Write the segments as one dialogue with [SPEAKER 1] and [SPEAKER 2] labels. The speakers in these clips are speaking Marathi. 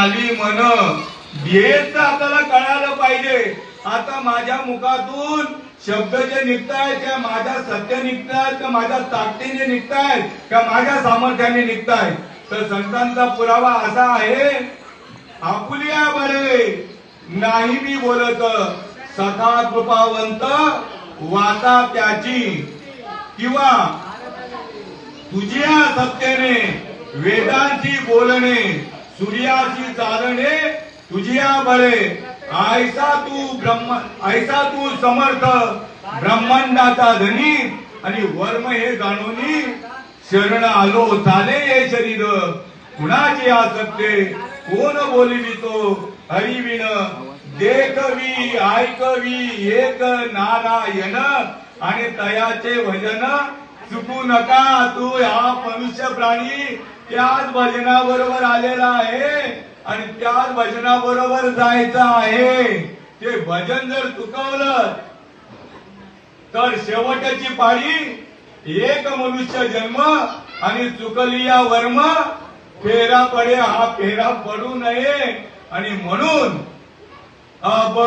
[SPEAKER 1] आली म्हण हेच तर आपल्याला कळायला पाहिजे. आता माझ्या मुखातून शब्द जे निघतायत त्या माझ्या सत्य निघतायत का माझ्या ताकदीने निघतायत का माझ्या सामर्थ्याने निघतायत. तर संतांचा पुरावा असा आहे आपुलिया बरे. नाही मी बोलत. सदा कृपावंत वाचा त्याची. किंवा तुझ्या सत्तेने वेदांची बोलणे. सूर्याची चालणे तुझ्या बरे. ऐसा तू ब्रह्म ऐसा तू समर्थ. ब्रह्मांडाचा धनी आणि वर्म हे जाणून. शरण आलो चाले हे शरीर. कुणाची आसक्ते? कोण बोलवितो हरिविण देखवी ऐकवी एक नारायण आणि तयाचे भजन चुकू नका. तू हा मनुष्य प्राणी त्याच भजनाबरोबर आलेला आहे आणि त्याच भजनाबरोबर जायचं आहे. ते भजन जर चुकवलं तर शेवटची पाळी एक मनुष्य जन्म आणि चुकली या वर्म फेरा पडे हा फेरा पडू नये. आणि म्हणून अब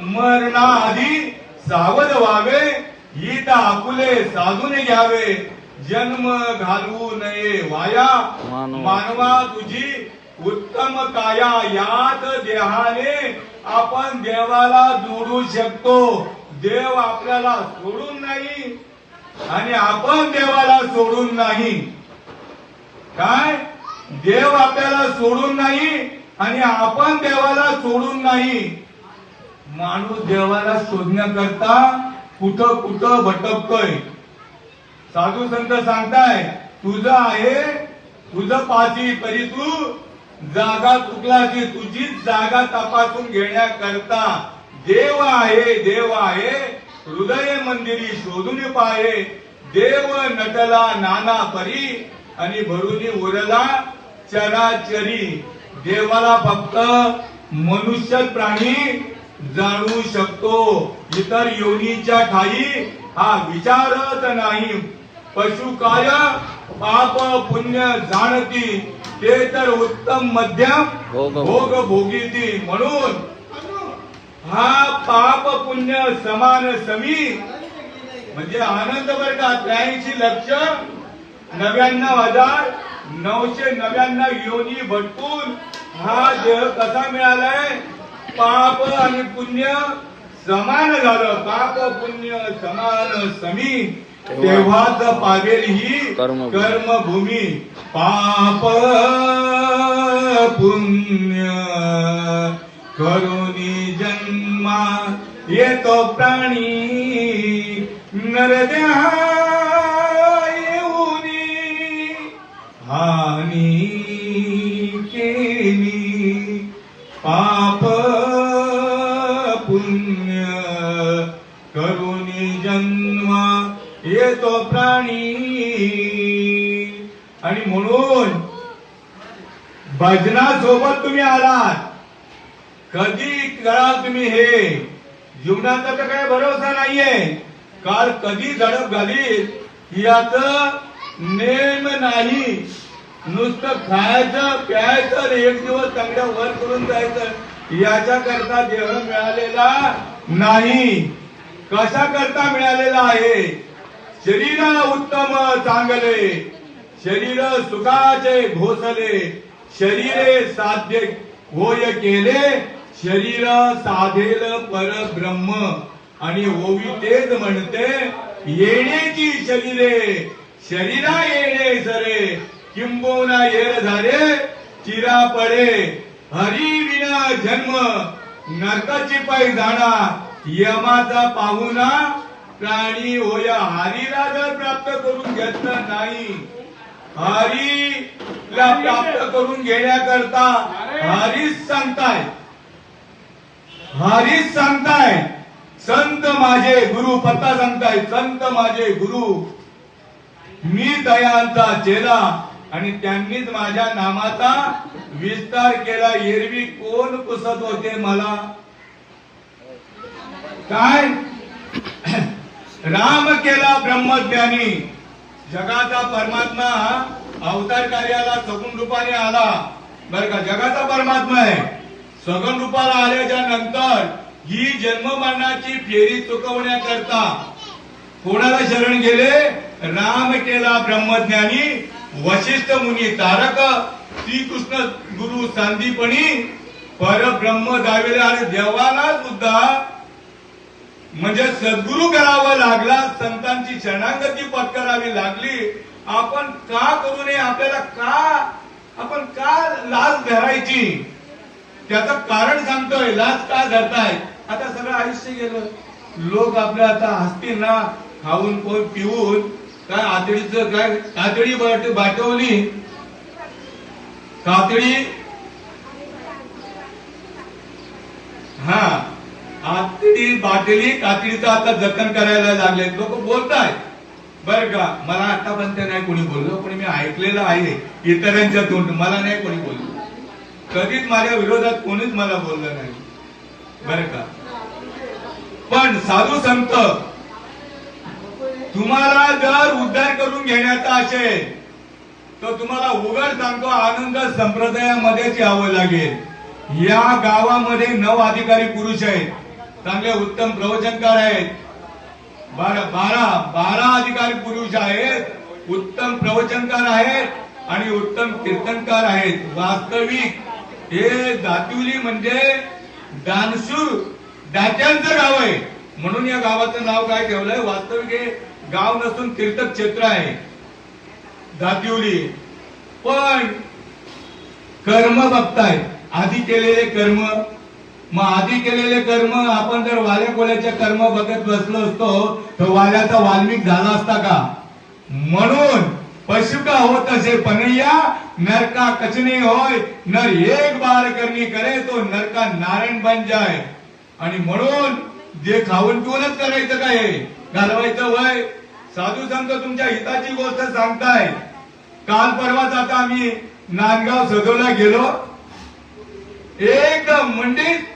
[SPEAKER 1] मरणाआधी सावध व्हावे. हित आपुले साधून घ्यावे. जन्म घालवू नये वाया.
[SPEAKER 2] मानवा.
[SPEAKER 1] मानवा तुझी उत्तम काया. यात देहाने आपण देवाला जोडू शकतो. देव आपल्याला सोडून नाही आणि आपण देवाला सोडून नाही. काय? देव आपल्याला सोडून नाही आणि आपण देवाला सोडून नाही. माणूस देवाला शोधण्याकरता कुठं कुठं भटकतोय? साधू संत सांगताय तुझं आहे तुझं पाची तरी तू जागा चुकलाची तुझीच जागा तपासून घेण्याकरता देव आहे देव आहे हृदय मंदिरी शोधून पाहे देव नटला नाना परी आणि भरुनी उरला चराचरी. देवाला फक्त मनुष्य प्राणी जाणू शकतो. इतर योनीच्या ठाई हा विचारच नाही. पशु काय पाप पुण्य जाणती ते तर उत्तम मध्यम
[SPEAKER 2] भोग
[SPEAKER 1] भोग. भोगीती म्हणून. हा पाप पुण्य समान समी. म्हणजे आनंद वर्ग त्र्याऐंशी लक्ष नव्याण्णव हजार नऊशे नव्याण्णव योनी भटकून हा देह कसा मिळालाय? पाप आणि पुण्य समान झालं. पाप पुण्य समान समी तेव्हाच पावेल ही
[SPEAKER 2] कर्मभूमी.
[SPEAKER 1] पाप पुण्य. करुणी जन्मा येतो प्राणी. नरद्या हानी केली. पाप तो प्राणी. आणि म्हणून भजनासोबत तुम्ही आलात. कधी कराल तुम्ही हे? जीवनाचा तर काही भरोसा नाहीये. काल कधी झडप झाली याच नेम नाही. नुसतं खायचं प्यायचं एक दिवस चांगल्या वर करून जायचं. याच्या करता देह मिळालेला नाही. कशा करता मिळालेला आहे? शरीर उत्तम चांगले शरीर सुखाचे घोसले शरीरे साध्य होय केले शरीर साधेल परब्रह्म. आणि ओवी तेच म्हणते येण्याची शरीरे शरीरा येणे सरे किंबोना येर झाले चिरा पडे हरी विना जन्म नरकाची पाय जाणा यमाचा पाहुणा प्राणी होय हरीला जर प्राप्त करून घेतला नाही हरीला प्राप्त करून घेण्याकरता हरीच सांगताय. हरीच सांगताय. संत माझे गुरु पत्ता सांगताय संत माझे गुरु. मी दयांचा चेला आणि त्यांनीच माझ्या नामाचा विस्तार केला. एरवी कोण पुसत होते मला? काय? राम केला ब्रह्मज्ञानी. जगाचा परमात्मा अवतार कार्याला सगुण रूपाने आला. बर का जगाचा परमात्मा आहे. सगुण रूपाला आल्याच्यानंतर ही जन्म मरणाची फेरी चुकवण्याकरता कोणाला शरण गेले? राम केला ब्रह्मज्ञानी वशिष्ठ मुनी तारक श्रीकृष्ण गुरु सांदीपणी परब्रह्म दावेले आणि देवाला सुद्धा म्हणजे सद्गुरु करावं लागला संतांची शरणागती पत्करावी लागली आपण का करू नये आपल्याला का आपण का लाज धरायची? त्याचं कारण सांगतोय लाज का धरताय? आता सगळं आयुष्य गेलं. लोक आपल्या आता हसतील ना खाऊन कोण पिऊन काय आतडीचं काय कातडी बाटवली? कातडी? हा. आतडी बाटली कातडीचं आता जतन करायला लागले लोक बोलताय बर का? मला आतापर्यंत नाही कोणी बोललो पण मी ऐकलेलं आहे. इतरांच्या तोंड मला नाही कोणी बोललो. कधीच माझ्या विरोधात कोणीच मला बोललं नाही. बर का? पण साधू संत तुम्हाला जर उद्धार करून घेण्याचा असेल तर तुम्हाला उघड सांगतो आनंद संप्रदायामध्येच यावं लागेल. या गावामध्ये नऊ अधिकारी पुरुष आहेत. चांगले उत्तम प्रवचनकार आहेत. बारा बारा बारा अधिकारी पुरुष आहेत. उत्तम प्रवचनकार आहेत आणि उत्तम कीर्तनकार आहेत. वास्तविक हे दातिवली म्हणजे दानशूर दात्यांचं गाव आहे. म्हणून या गावाचं नाव काय ठेवलंय? वास्तविक हे गाव नसून तीर्थक्षेत्र आहे. दातिवली पण कर्म बघताय आधी केलेले कर्म मग आधी केलेले कर्म आपण जर वाल्या कोल्याचे कर्म बघत बसलो असतो तर वाल्याचा वाल्मिक झाला असता का? म्हणून पशु का होत असे पनैया नरका कचने होय नर एक बार करणी करे तो नरका नारायण बन जाय. आणि म्हणून जे खाऊन पिऊनच करायचं काय? घालवायचं वय? साधू संत तुमच्या हिताची गोष्ट सांगताय. काल परवाच आता आम्ही नांदगाव सजवला गेलो. एक म्हणजे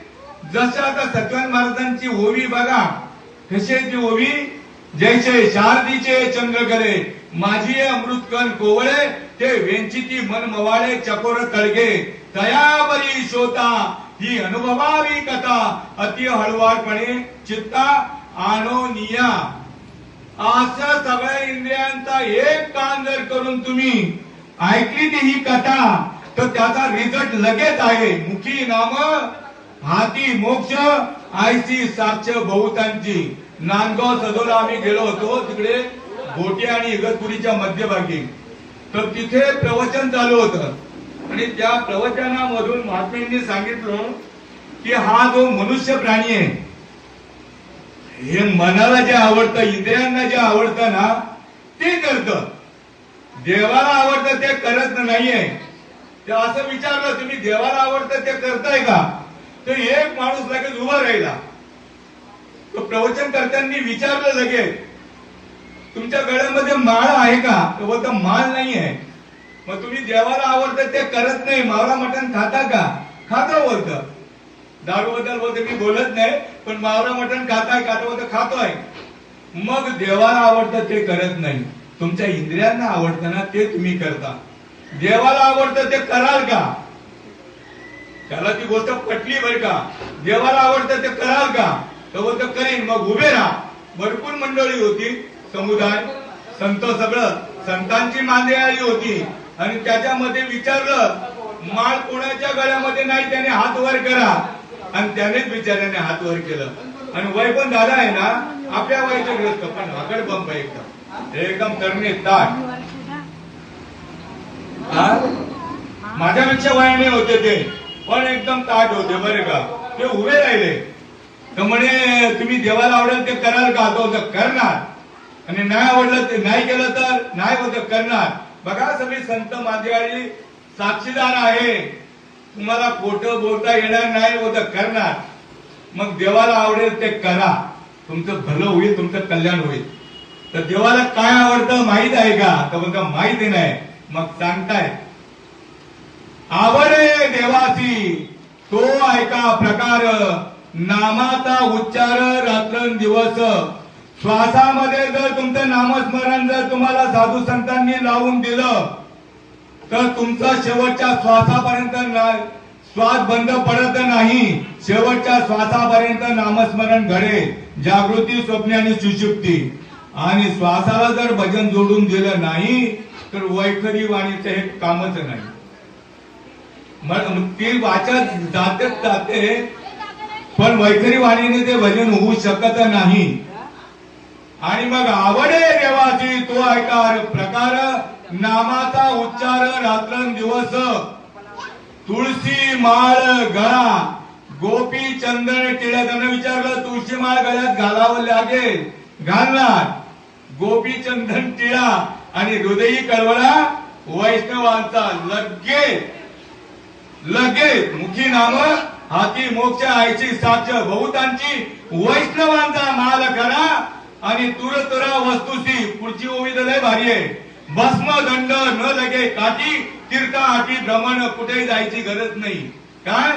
[SPEAKER 1] जसं आता सत्यवान महाराजांची ओवी बघा कशी ती ओवी? जैसे शारदीचे चंद्रकले. माझी अमृतकन कोवळे ते वेंचिती मन मवाळे चकोर तळगे तयाबरी शोता ही अनुभवावी कथा अति हळवाडपणे चित्ता आनोनिया अशा सगळ्या इंद्रियांचा एक कान जर करून तुम्ही ऐकली ती ही कथा तर त्याचा रिझल्ट लगेच आहे. मुखी नाम हाती मोक्ष आयसी साक्ष बहुतांची. नांदगाव सदोला आम्ही गेलो होतो तिकडे गोटी आणि इगतपुरीच्या मध्यभागी. तर तिथे प्रवचन चालू होतं. आणि त्या प्रवचनामधून महात्म्यांनी सांगितलं की हा जो मनुष्य प्राणी आहे हे मनाला जे आवडतं इंद्रियांना जे आवडतं ना ते करतं. देवाला आवडतं ते करत नाहीये. ते असं विचारलं तुम्ही देवाला आवडतं ते करताय का? तर एक माणूस लगेच उभा राहिला. तो प्रवचन विचारलं लगेच तुमच्या गळ्यामध्ये माळ आहे का? तो बोलतो माळ नाही आहे. मग तुम्ही देवाला आवडतं ते करत नाही मावळा मटण खाता का? खाता बोलतं. दारू बद्दल बोलतो मी बोलत नाही पण मावळा मटण खाताय का बोलतो खातोय. मग देवाला आवडतं ते करत नाही तुमच्या इंद्रियांना आवडतं ना ते तुम्ही करता. देवाला आवडतं ते कराल का? त्याला ती गोष्ट पटली बरं का? देवाला आवडतं ते कराल का? तर बोलतो करेन. मग उभे राहा. भरपूर मंडळी होती समुदाय संत सगळं. संतांची मांदे आली होती. आणि त्याच्यामध्ये विचारलं माळ कोणाच्या गळ्यामध्ये नाही त्याने हात वर करा. आणि त्यानेच बिचाऱ्याने हात वर केलं. आणि वय पण दादा आहे ना आपल्या वयाच्या ग्रस्त पण हकड पंप एकदम. एकदम तरणे ताट माझ्यापेक्षा वयाने होते ते. पण एकदम ताट होते बरे का. ते उभे राहिले. तर म्हणे तुम्ही देवाला आवडेल ते कराल का? तो करणार. आणि नाही आवडलं ते नाही केलं तर नाही होत करणार. बघा सगळी संत माझ्यावाली साक्षीदार आहे. तुम्हाला खोट बोलता येणार नाही होत करणार. मग देवाला आवडेल ते करा. तुमचं भलं होईल तुमचं कल्याण होईल. तर देवाला काय आवडतं माहीत आहे का? तर बोलतं माहिती नाही. मग सांगताय आवडे देवासी तो ऐका प्रकार. नामाचा उच्चार रात्रंदिवस. श्वासामध्ये जर तुमचं नामस्मरण जर तुम्हाला साधू संतांनी लावून दिलं तर तुमचा शेवटच्या श्वासापर्यंत ना- श्वास बंद पडत नाही. शेवटच्या श्वासापर्यंत नामस्मरण घडे. जागृती स्वप्ने आणि सुषुप्ती आणि श्वासाला जर भजन जोडून दिलं नाही तर वैखरी वाणीचं हे कामच नाही. ती वाचत जातेच जाते. पण मैत्री वाणीने ते भजन होऊ शकत नाही. आणि मग आवडे देवाची तो ऐकार प्रकार नामाचा उच्चार रात्रंदिवस. तुळशी माळ गळा. गोपी चंदन टिळ्या त्यानं विचारलं तुळशी माळ गळ्यात घालावं लागेल घालणार. गोपी चंदन टिळा आणि हृदयी कळवळा वैष्णवांचा लगेच लगेच मुखी नाम हाती मोक्ष आईची साक्ष बहुतांची वैष्णवांचा माल करा आणि तुरतुरा वस्तूसी पुढची ओवी लय भारी आहे. भस्म दंड न लगे काठी तीर्था हाती भ्रमण कुठे जायची गरज नाही. काय?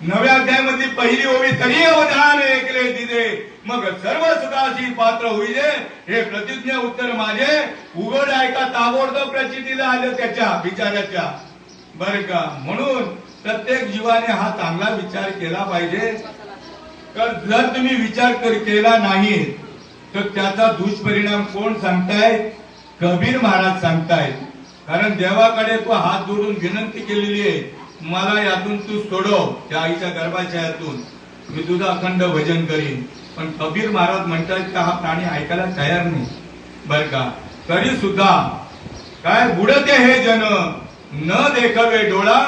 [SPEAKER 1] नव्या अध्यायामधली पहिली ओवी तरी अवधान ऐकले तिथे मग सर्व सुखाशी पात्र होईल हे प्रतिज्ञा उत्तर माझे. उघड ऐका ताबडतोब प्रचितीला आलं त्याच्या विचाराच्या बर का? म्हणून प्रत्येक जीवाने हा चांगला विचार केला पाहिजे. तर जर तुम्ही विचार केला नाही तर त्याचा दुष्परिणाम कोण सांगताय? कबीर महाराज सांगतायत. कारण देवाकडे तू हात जोडून विनंती केलेली आहे मला यातून तू सोडव त्या आईच्या गर्भाशयातून. मी तुझं अखंड भजन करीन. पण कबीर महाराज म्हणतात का हा प्राणी ऐकायला तयार नाही. बर का? तरी सुद्धा काय बुडते हे जन? न देखवे डोळा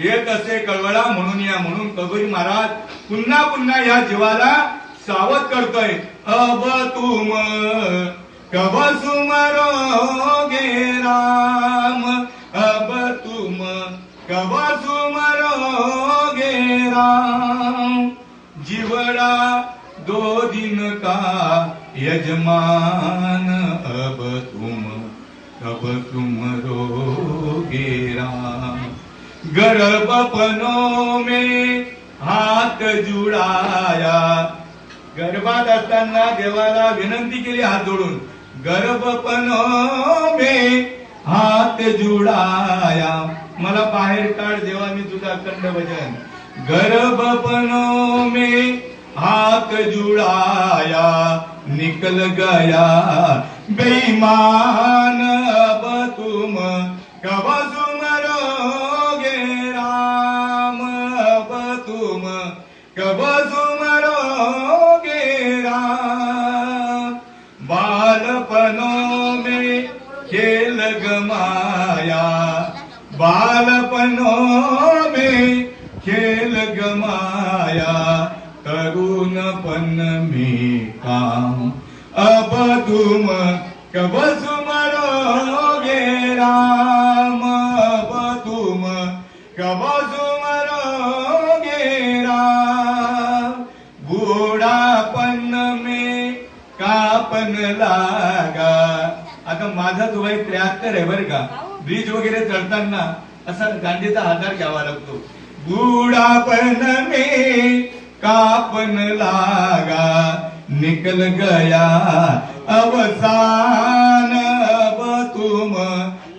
[SPEAKER 1] हे तसे कळवळा म्हणून या म्हणून कबीर महाराज पुन्हा पुन्हा या जीवाला सावध करतोय. अब तुम कब सुमरोगे राम? अब तुम कब सुमरोगे राम? जीवड़ा दो दिन का यजमान अब तुम कब तुम रोगे गर्भपनों में हात जुड़ाया. गर्भात असताना देवाला विनंती केली हात जोडून. गर्भपनों में हात जुड़ाया. मला बाहेर काढ देवा मी तुझा अखंड भजन. गर्भपनों में हात जुड़ाया. निकल गया. बेईमान अब तुम कब बालपनों में खेल गमाया तरुणपन में काम. अब तुम कब सुमरोगे राम अब तुम कब सुमरोगे राम. बूढ़ापन में कापन लागा. आता माझा जो वय त्र्याहत्तर आहे बरं का ब्रिज वगैरे चढताना असा गांधीचा आधार घ्यावा लागतो. बूढ़ापन में कापन लागा निकल गया अवसान अब तुम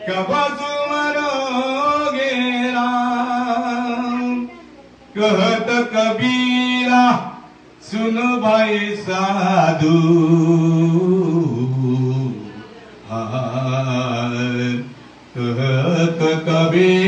[SPEAKER 1] कब तुम राम? कहत कबीरा सुन भाई साधू। कहत कबीरा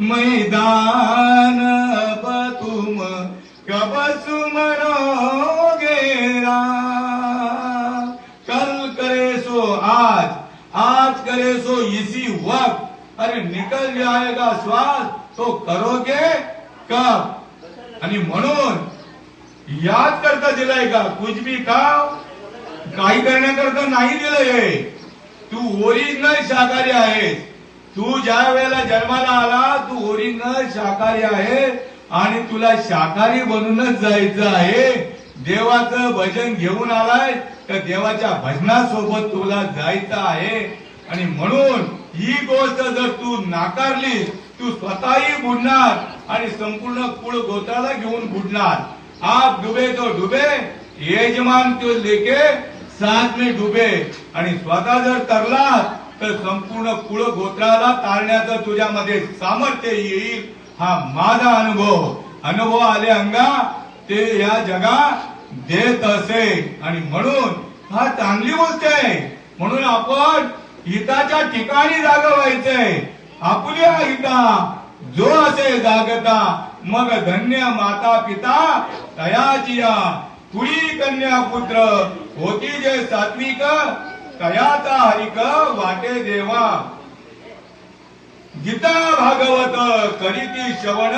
[SPEAKER 1] मैदान बतुम तुम कब कल करे सो आज आज करे सो इसी वक्त। अरे निकल जाएगा श्वास तो करोगे कब? आणि म्हणून याद करता दिलाय का कुछ भी खाव काही करण्याकरता नाही दिलंय हे. तू ओरिजिनल शाकाहारी आहेस। तू ज्या वेळेला जन्माला आला तू ओरिजिनल शाकाहारी आहे आणि तुला शाकाहारी बनूनच जायचं आहे. देवाचं भजन घेऊन आलाय तर देवाच्या भजनासोबत तुला जायचं आहे. आणि म्हणून ही गोष्ट जर तू नाकारली तू स्वतःही बुडणार आणि संपूर्ण कुळ गोत्राला घेऊन बुडणार. आप डुबे तो डुबे यजमान तो लेके साथ में डुबे. आणि स्वतः जर तरला तर संपूर्ण कुळ गोत्राला तारण्याचं तुझ्यामध्ये सामर्थ्य येईल हा माझा अनुभव. अनुभव आले अंगा ते या जगा देत असे. आणि म्हणून हा चांगली गोष्ट आहे. म्हणून आपण हिताच्या ठिकाणी जागा व्हायचंय आपल्या हिता जो असे जागता मग धन्य माता पिता तयाचिया कुळी कन्या पुत्र होती जे सात्विक तयाचा हरिक वाटे देवा. गीता भागवत करीती श्रवण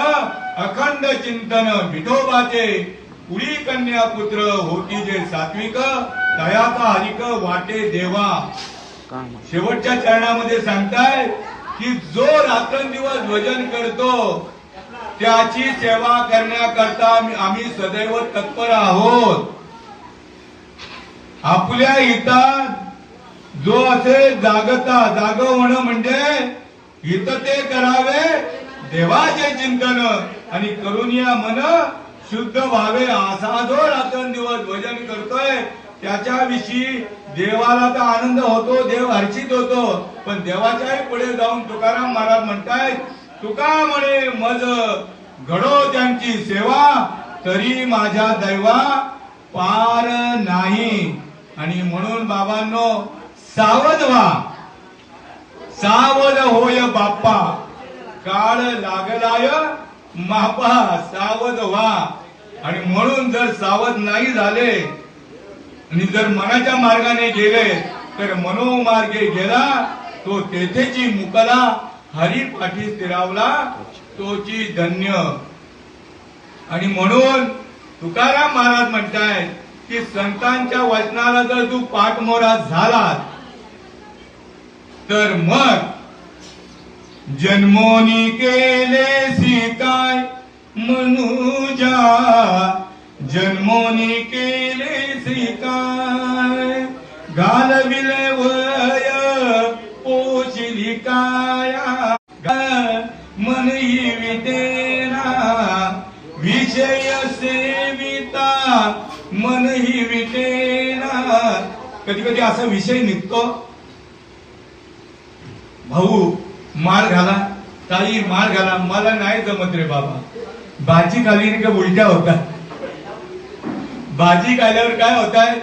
[SPEAKER 1] अखंड चिंतन विठोबाचे कुळी कन्या पुत्र होती जे सात्विक तयाचा हरिक वाटे देवा. शेवटच्या चरणामध्ये सांगताय की जो रात्रंदिवस भजन करतो त्याची सेवा करण्याकरता आम्ही- आम्ही सदैव तत्पर आहोत. आपल्या हितात जो असे जागता जाग होणं म्हणजे हित ते करावे देवाचे चिंतन. आणि करुनिया मन शुद्ध व्हावे असा जो रात्रंदिवस भजन करतोय त्याच्याविषयी देवाला तर आनंद होतो देव हर्षित होतो. पण देवाच्याही पुढे जाऊन तुकाराम महाराज म्हणतायत तुका म्हणे मज घडो त्यांची सेवा तरी माझ्या दैवा पार नाही. आणि म्हणून बाबांनो सावध व्हा. सावध होय बाप्पा. काळ लागलाय मापा सावध व्हा. आणि म्हणून जर सावध नाही झाले आणि जर मनाच्या मार्गाने गेले तर मनोमार्गे गेला तो तेथेची मुकला हरी पाठी स्थिरावला तोची धन्य. आणि म्हणून तुकाराम महाराज म्हणताय की संतांच्या वचनाला जर तू पाठमोरा झालात तर मग जन्मोनी केले काय मनुजा जन्मोनी केले काय घालविले वय पोचली काया मन ही विटेना विषय सेविता मन ही विटेना. कधी कधी असा विषय निघतो भाऊ मार घाला. ताई मार घाला. मला नाही जमत रे बाबा. भाजी खाली का उलट्या होतात. भाजी खाल्ल्यावर काय होत आहे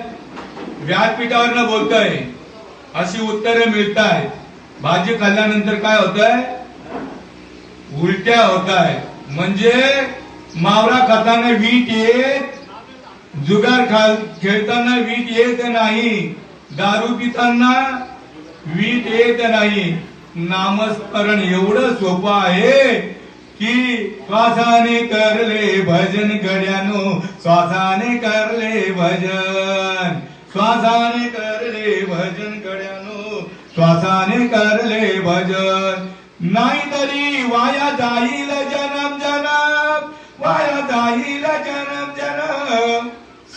[SPEAKER 1] व्यासपीठावर बोलतोय. अशी उत्तरे मिळत आहेत भाजी खाल्ल्यानंतर काय होत आहे उलट्या होत आहे म्हणजे मावरा खाताना वीट येत जुगार खाल खेळताना वीट येत नाही. दारू पिताना वीट येत नाही. नामस्मरण एवढं सोपं आहे की श्वासाने करले भजन गड्यानो श्वासाने करले भजन. श्वासाने करले भजन गड्यानो श्वासाने करले भजन. नाहीतरी वाया जाईल जन्म जनम. वाया जाईल जन्म जनम.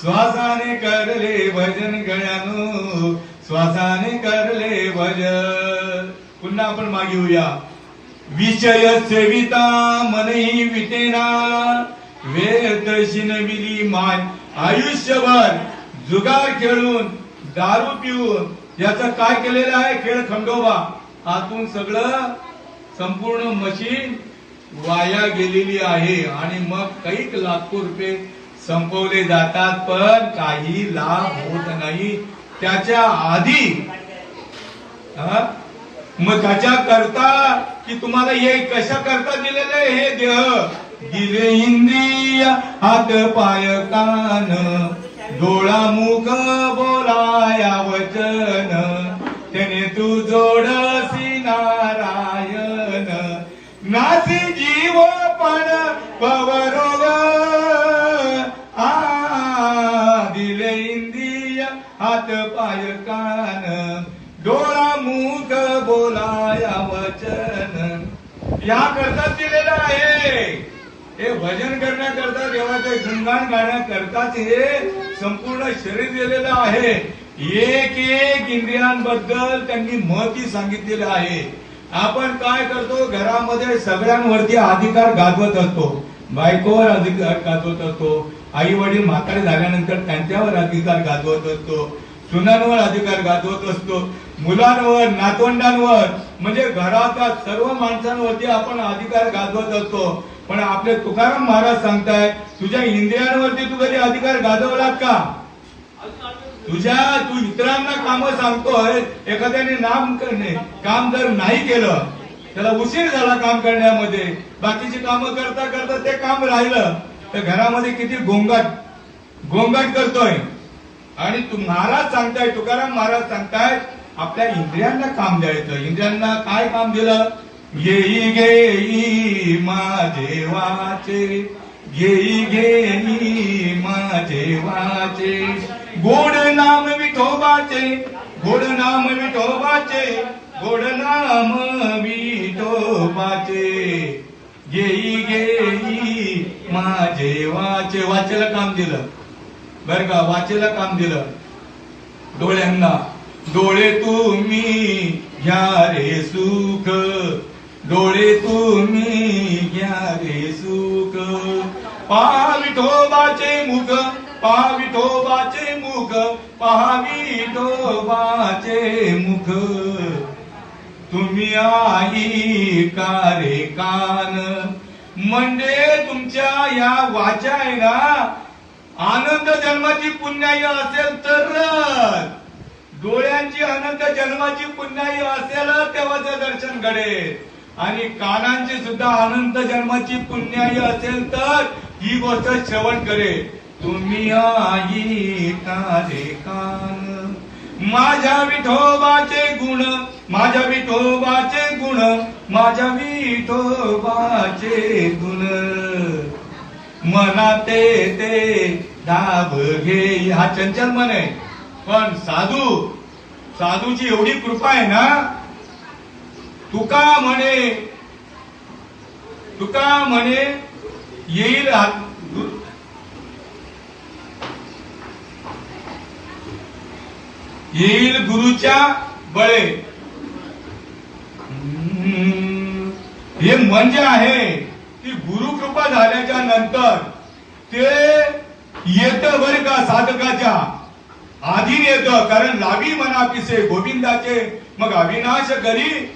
[SPEAKER 1] श्वासाने करले भजन गड्यानो श्वासाने करले भजन. पुन्हा आपण मागे होऊया विषय सेविता मनही विटेना वेद शिनविली माय. आयुष्यभर जुगार खेळून दारू पिऊन याचं काय केलेलं आहे खेळ खंडोबा? आतून सगळं संपूर्ण मशीन वाया गेलेली आहे आणि मग कैक लाखो रुपये संपवले जातात पण काही लाभ होत नाही. त्याच्या आधी हा? मग त्याच्या करता की तुम्हाला हे कशा करता दिलेलं आहे? हे देह. दिले इंद्रिय हात पाय कान डोळा मुख बोलाया वचन. त्याने तू जोडसी नारायण. नासी जीव पण पवरोग. आ दिले इंद्रिय हात पाय कान. बोलाया वचन. या करता दिलेलं आहे. हे भजन करण्याकरता देवाचे गुणगान गाण्याकरताच हे संपूर्ण शरीर दिलेलं आहे. एक एक इंद्रियांबद्दल त्यांनी महती सांगितलेली आहे. आपण काय करतो? घरामध्ये सगळ्यांवरती अधिकार गाजवत असतो. बायकोवर अधिकार गाजवत असतो. आई वडील म्हातारे झाल्यानंतर त्यांच्यावर अधिकार गाजवत असतो. सुनांवर अधिकार गाजवत असतो. मुलांवर नातवंडांवर म्हणजे घराच्या सर्व माणसांवरती आपण अधिकार गाजवत असतो. पण आपले तुकाराम महाराज सांगताय तुझ्या इंद्रियांवरती तू कधी अधिकार गाजवलात का? तुझ्या तू इतरांना काम सांगतोय एखाद्याने नाम करणे काम जर नाही केलं त्याला उशीर झाला काम करण्यामध्ये. बाकीची कामं करता करता ते काम राहिलं तर घरामध्ये किती गोंगाट गोंगाट करतोय. आणि तू महाराज सांगताय तुकाराम महाराज सांगताय आपल्या इंद्रियांना काम द्यायचं. इंद्रियांना काय काम दिलं? येई घेई माझे घेई घेई माझे वाचे गोड नाम विठोबाचे. गोड नाम विठोबाचे. गोड नाम विठोबाचे. घेई घेई माझे वाचे वाचेला काम दिलं. बर का? वाचेला काम दिलं. डोळ्यांना. डोळे तुम्ही घ्या रे सुख. डोळे तुम्ही घ्या रे सुख. पहा विठोबाचे मुख पहा विठोबाचे मुख पहा विठोबाचे मुख. तुम्ही आई का रे कान? म्हणजे तुमच्या या वाचा आहे ना आनंद जन्माची पुण्याय असेल तरच. डोळ्यांची अनंत जन्माची पुण्याई असेल तेव्हाच दर्शन घडेल. आणि कानांची सुद्धा अनंत जन्माची पुण्याई असेल तर ही गोष्ट श्रवण करेल. तुम्ही आई का कान. माझ्या विठोबाचे गुण माझ्या विठोबाचे गुण माझ्या विठोबाचे गुण. मना ते ते दाब घे हा चंचल मन आहे पण साधू साधूची एवढी कृपा आहे ना? तुका म्हणे तुका म्हणे येईल येईल गुरुच्या बळे. हे म्हणजे आहे की गुरुकृपा झाल्याच्यानंतर ते येत बर का साधकाच्या? आधीन कारण लावी मना पिसे गोविंदाचे. मग अविनाश करी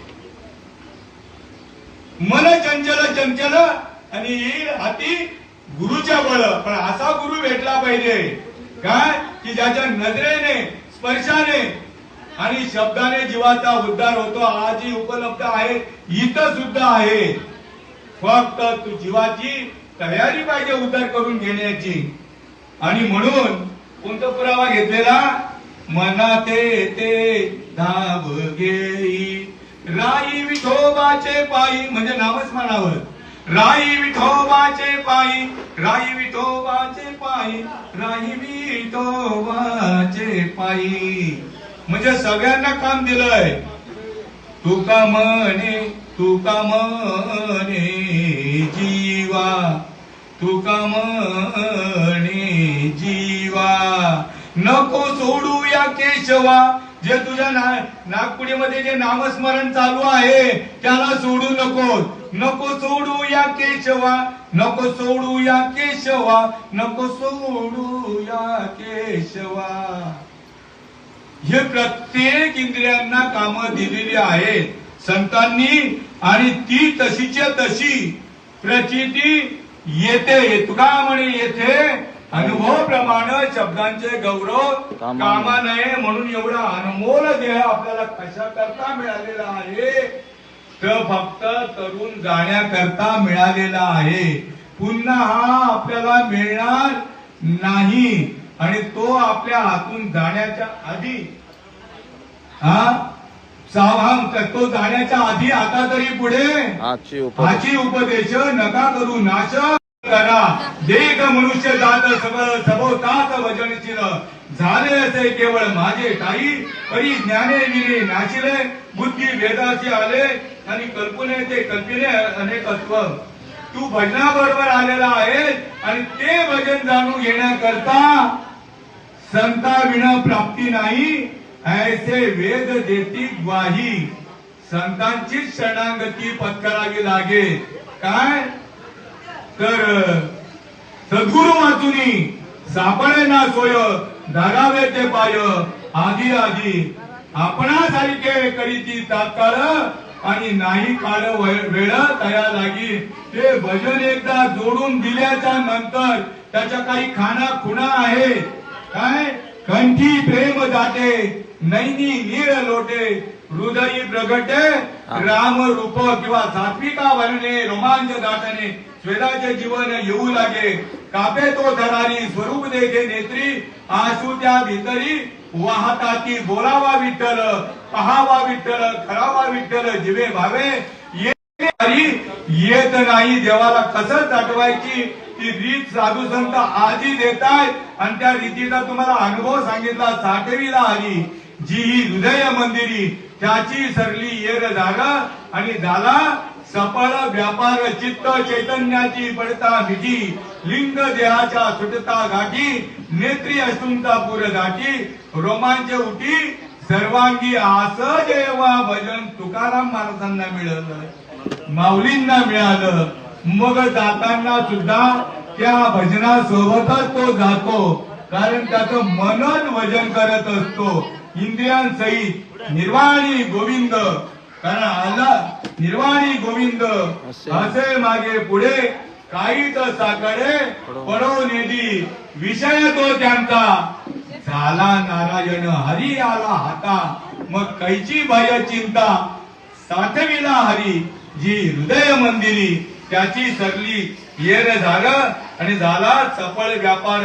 [SPEAKER 1] मन चंचल चंचल आणि येईल हाती गुरुच्या बळ पण असा गुरु भेटला पाहिजे. काय? की ज्याच्या नजरेने स्पर्शाने आणि शब्दाने जीवाचा उद्धार होतो. आजही उपलब्ध आहे. इथं सुद्धा आहे. फक्त तू जीवाची तयारी पाहिजे उद्धार करून घेण्याची. आणि म्हणून कोणता पुरावा घेतलेला? मना ते धाव घेई. राई विठोबाचे पायी म्हणजे नावच म्हणावं राई विठोबाचे पायी राई विठोबाचे पायी राई विठोबाचे पायी. म्हणजे सगळ्यांना काम दिलंय. तुका म्हणे तुका म्हणे जीवा? तुका म्हणे जीवा? नको सोडू जे तुझ्या ना नागपुडीमध्ये जे नामस्मरण चालू आहे त्याला सोडू नको नको सोडू या केशवा नको सोडू या केशवा नको सोडू या केशवा. हे प्रत्येक इंद्रियांना कामं दिलेली आहेत. संतांनी आणि ती तशीच्या तशी प्रचिती येते तुका म्हणे येथे. अनुभव प्रमाणे शब्दांचे गौरव
[SPEAKER 2] कामा
[SPEAKER 1] नये म्हणून एवढा अनमोल देह आपल्याला कशा करता मिळालेला आहे? तर फक्त तरुण जाण्याकरता मिळालेला आहे. पुन्हा हा आपल्याला मिळणार नाही. आणि तो आपल्या हातून जाण्याच्या आधी हा? सावधान तो जाण्याच्या आधी आता तरी पुढे? हाची उपदेश. नका करू नाश करा. देख मनुष्य जात सबळ सबोतात भजनशील झाले असे केवळ माझे काही परी ज्ञाने विने नाशिले. बुद्धी वेदाचे आले आणि कल्पने कल्पनेचे कल्पिने अनेकत्व तू भजनाबरोबर आलेला आहे आणि ते भजन जाणून घेण्याकरता संता विना प्राप्ती नाही. ऐसे वेद देती ग्वाही. संतांची शरणागती पत्करावी लागे. काय? तर सद्गुरु मातुनी सापडे ना सोय धरावे ते पाय आधी आधी. आपणासारखे करीची तात्काळ आणि नाही काळ वेळ तया लागी. ते भजन एकदा जोडून दिल्याच्या नंतर त्याच्या काही खाना खुणा आहे. काय? कंठी प्रेम जाते. नैनी नीर लोटे हृदयी प्रगटे राम रूप किंवा सात्विका वर्णे रोमांच दाटणे स्वेदाचे जीवन येऊ लागे. कापे तो धरारी स्वरूप देखे नेत्री आसू त्या भीतरी वाहताती बोलावा विठ्ठल पहावा विठ्ठल करावा विठ्ठल जिवे भावे. येत नाही देवाला कसं दाटवायची. ती रीत साधू संत आधी देतायत आणि त्या रीतीचा तुम्हाला अनुभव सांगितला साठवीला आली. जी ही हृदय मंदिरी त्याची सरली येर जागा आणि झाला सफळ व्यापार चित्त चैतन्याची पडता निधी लिंग देहाच्या सुटता गाठी नेत्री असूनता पुर गाठी रोमांच उठी सर्वांगी आस जेव्हा भजन तुकाराम महाराजांना मिळालं. माऊलींना मिळालं. मग जाताना सुद्धा त्या भजनासोबतच तो जातो. कारण त्याचं मनन भजन करत असतो. इंद्रियांसहित निर्वाणी गोविंद. कारण आला निर्वाणी गोविंद. असे. मागे पुढे काहीच साकडे पडो. नेदी विषय तो त्यांचा. झाला नारायण हरी आला हाता. मग कैची भय चिंता? साठविला हरी जी हृदय मंदिरी. त्याची सरली येर झालं आणि झाला सफळ व्यापार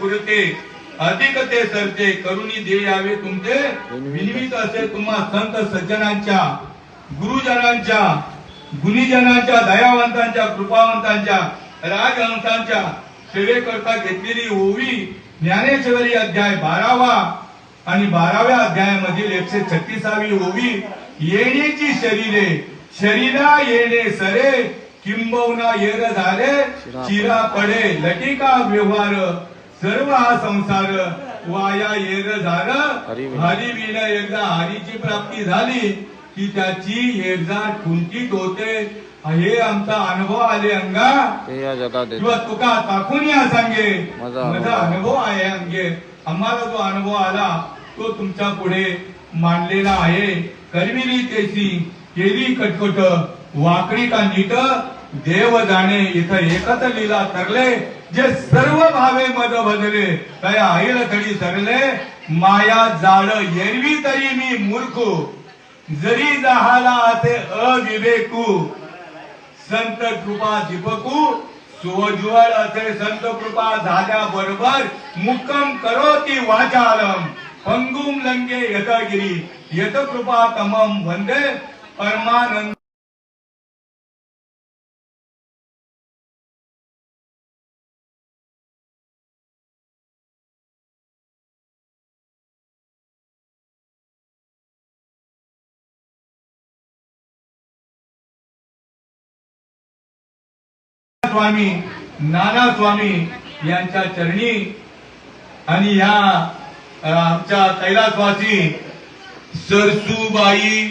[SPEAKER 1] पुरते. अधिक ते सरते करुणी दे यावे तुमचे. विनिमित असे तुम्हा संत सज्जनांच्या गुरुजनांच्या गुणीजनांच्या दयावंतांच्या कृपावंतांच्या राजहंसांच्या सेवेकरता घेतलेली ओवी ज्ञानेश्वरी अध्याय बारावा आणि बाराव्या अध्यायामधील एकशे छत्तीसावी ओवी येण्याची शरीरे शरीरा येणे सरे किंबवना येर झाले चिरा पडे लटिका व्यवहार सर्व हा संसार वाया येर झालं. हरी विन एकदा हरीची प्राप्ती झाली की त्याची एकदा खुंटीत होते हे आमचा अनुभव आले अंगा. किंवा तुका टाकून या सांगे.
[SPEAKER 2] माझा अनुभव.
[SPEAKER 1] अनुभव आहे अंगे. आम्हाला जो अनुभव आला तो तुमच्यापुढे मांडलेला आहे. करविली तेसी केली कटकट वाकडी का नीट देव जाणे इथं एकच लीला तरले जे सर्व भावे मद भजले तया आईल सरले माया जाड एरवी तरी मी मूर्ख. जरी जाहाला असे अविवेकू संत कृपा दीपकू सुवज्वल असे संत कृपा झाल्या बरोबर मुक्कम करो ती वाचालम. पंगुम लंगे यथगिरी यथ कृपा तमम वंदे परमानंद स्वामी नाना स्वामी यांच्या चरणी आणि या आमच्या कैलासवासी सरसूबाई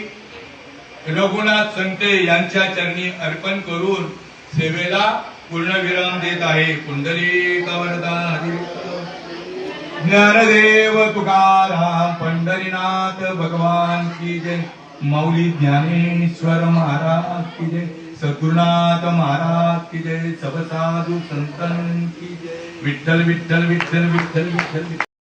[SPEAKER 1] रघुनाथ संते यांच्या चरणी अर्पण करून सेवेला पूर्णविराम देत आहे. कुंडली ज्ञानदेव तुकाराम पंढरीनाथ भगवान की जय. मौली ज्ञानेश्वर महाराज की जय. सद्गुरुनाथ महाराज की जय सब साधू संतन की जय। विठ्ठल विठ्ठल विठ्ठल विठ्ठल विठ्ठल विठ्ठल।